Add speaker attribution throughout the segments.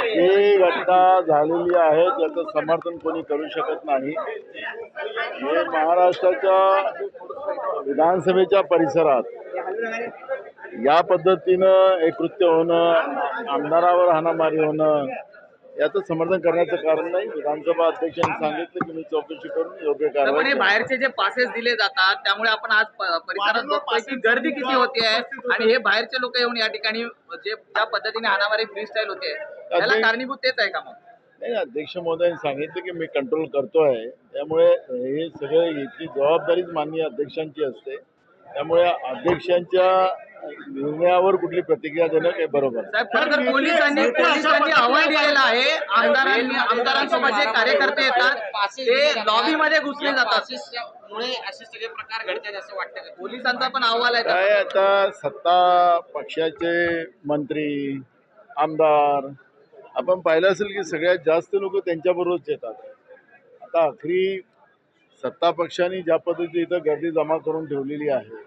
Speaker 1: ही घटना झालेली आहे त्याचं समर्थन कोणी करू शकत नाही. हे महाराष्ट्राच्या विधानसभेच्या परिसरात या पद्धतीनं हे कृत्य होणं आमदारावर हाणामारी होणं याचं समर्थन करण्याचं कारण नाही. विधानसभा अध्यक्षांनी सांगितलं की मी चौकशी करून योग्य
Speaker 2: हे
Speaker 1: कारवाई
Speaker 2: बाहेरचे जे पासेस दिले जातात त्यामुळे आपण आज परिसरात बघतोय की गर्दी किती होती आहे आणि हे बाहेरचे लोक येऊन या ठिकाणी जे ज्या पद्धतीने हाणामारी फ्री स्टाईल होते त्याला कारणीभूत तेच आहे का मग?
Speaker 1: नाही अध्यक्ष महोदयांनी सांगितलं की मी कंट्रोल करतोय. त्यामुळे हे सगळे याची जबाबदारीच माननीय अध्यक्षांची असते. त्यामुळे अध्यक्षांच्या निर्णयावर कुठली प्रतिक्रिया देणं काही बरोबर.
Speaker 2: साहेब खरं तर पोलिसांनी पोलिसांनी अहवाल दिलेला आहे आमदारांनी आमदारांसोबत जे कार्यकर्ते येतात ते लॉबी मध्ये घुसले जातात
Speaker 3: मुळे असे सगळे प्रकार घडतात असं वाटतं का?
Speaker 2: पोलिसांचा पण अहवाल आहे
Speaker 1: काय. आता सत्ता पक्षाचे मंत्री आमदार आपण पाहिलं असेल की सगळ्यात जास्त लोक त्यांच्याबरोबरच येतात आता आखरी सत्ता पक्षाने ज्या पद्धतीने इथं गर्दी जमा करून ठेवलेली आहे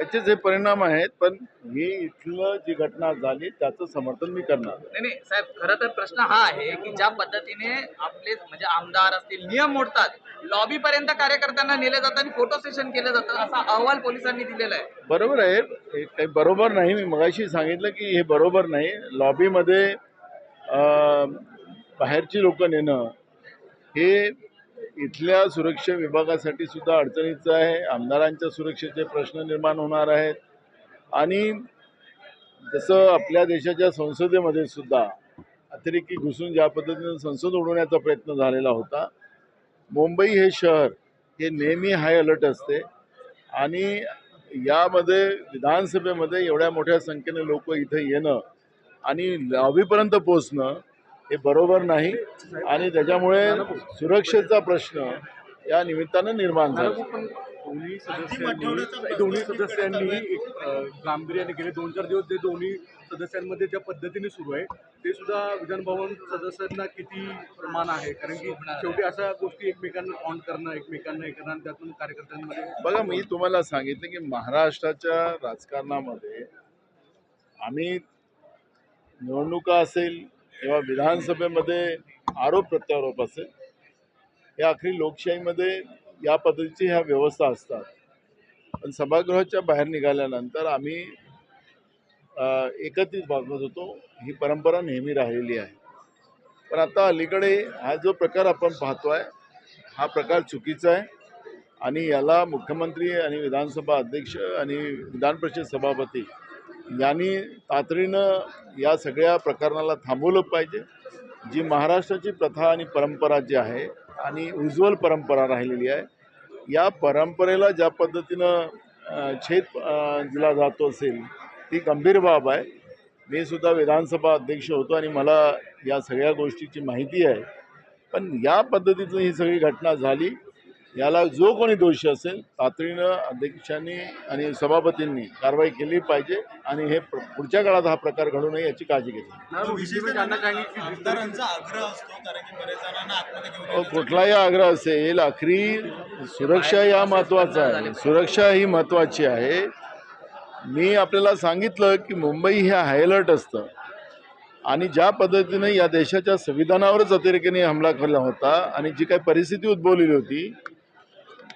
Speaker 1: याचेच हे परिणाम आहेत पण ही इथलं जी घटना झाली त्याचं समर्थन मी करणार
Speaker 2: नाही नाही साहेब खरं तर प्रश्न हा आहे की ज्या पद्धतीने आपले म्हणजे आमदार असतील नियम मोडतात लॉबी पर्यंत कार्यकर्त्यांना नेले जातात आणि फोटो सेशन केलं जातं असा अहवाल पोलिसांनी दिलेला आहे.
Speaker 1: बरोबर आहे हे काही बरोबर नाही मी मगाशी सांगितलं की हे बरोबर नाही. लॉबीमध्ये बाहेरची लोक नेणं हे इथल्या सुरक्षा विभागासाठी सुद्धा अडचणीचं आहे. आमदारांच्या सुरक्षेचे प्रश्न निर्माण होणार आहेत. आणि जसं आपल्या देशाच्या संसदेमध्ये सुद्धा अतिरेकी घुसून ज्या पद्धतीनं संसद उडवण्याचा प्रयत्न झालेला होता मुंबई हे शहर हे नेहमी हाय अलर्ट असते. आणि यामध्ये विधानसभेमध्ये एवढ्या मोठ्या संख्येने लोक इथं येणं आणि लावीपर्यंत पोचणं हे बरोबर नाही आणि त्याच्यामुळे सुरक्षेचा प्रश्न या निमित्तानं निर्माण झाला.
Speaker 4: दोन्ही सदस्यांनी दोन्ही सदस्यांनी गांभीर्याने गेले दोन चार दिवस ते दोन्ही सदस्यांमध्ये ज्या पद्धतीने सुरू आहे ते सुद्धा विधान भवन सदस्यांना किती प्रमाण आहे? कारण की शेवटी अशा गोष्टी एकमेकांना ऑन करणं एकमेकांना हे करणं त्यातून कार्यकर्त्यांमध्ये
Speaker 1: बघा मी तुम्हाला सांगितलं की महाराष्ट्राच्या राजकारणामध्ये आम्ही निवडणुका असेल किंवा विधानसभेमध्ये आरोप प्रत्यारोप असेल या आखरी लोकशाहीमध्ये या पद्धतीची ह्या व्यवस्था असतात. पण सभागृहाच्या बाहेर निघाल्यानंतर आम्ही एकत्रित वागत होतो ही परंपरा नेहमी राहिलेली आहे. पण आता अलीकडे हा जो प्रकार आपण पाहतो आहे हा प्रकार चुकीचा आहे आणि याला मुख्यमंत्री आणि विधानसभा अध्यक्ष आणि विधान परिषद सभापती यांनी तातडीनं या सगळ्या प्रकरणाला थांबवलं पाहिजे. जी महाराष्ट्राची प्रथा आणि परंपरा जी आहे आणि उज्ज्वल परंपरा राहिलेली आहे या परंपरेला ज्या पद्धतीनं छेद दिला जातो असेल ती गंभीर बाब आहे. मी सुद्धा विधानसभा अध्यक्ष होतो आणि मला या सगळ्या गोष्टीची माहिती आहे. पण या पद्धतीचं ही सगळी घटना झाली. याला जो कोणी दोषी असेल तातडीनं अध्यक्षांनी आणि सभापतींनी कारवाई केली पाहिजे आणि हे पुढच्या काळात हा प्रकार घडू नये याची काळजी घेतली. कुठलाही आग्रह असेल आखरी सुरक्षा या महत्त्वाचं आहे. सुरक्षा ही महत्त्वाची आहे. मी आपल्याला सांगितलं की मुंबई हे हाय अलर्ट असतं. आणि ज्या पद्धतीनं या देशाच्या संविधानावरच अतिरेकीने हमला केला होता आणि जी काही परिस्थिती उद्भवलेली होती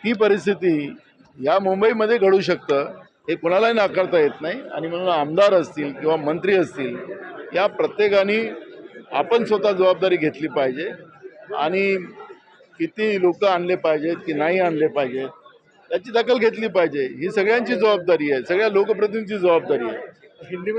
Speaker 1: ती परिस्थिती या मुंबईमध्ये घडू शकतं हे कोणालाही नाकारता येत नाही. आणि म्हणून आमदार असतील किंवा मंत्री असतील या प्रत्येकाने आपण स्वतः जबाबदारी घेतली पाहिजे. आणि किती लोक आणले पाहिजेत की नाही आणले पाहिजेत याची दखल घेतली पाहिजे. ही सगळ्यांची जबाबदारी आहे सगळ्या लोकप्रतिनिधींची जबाबदारी आहे.
Speaker 4: हिंदी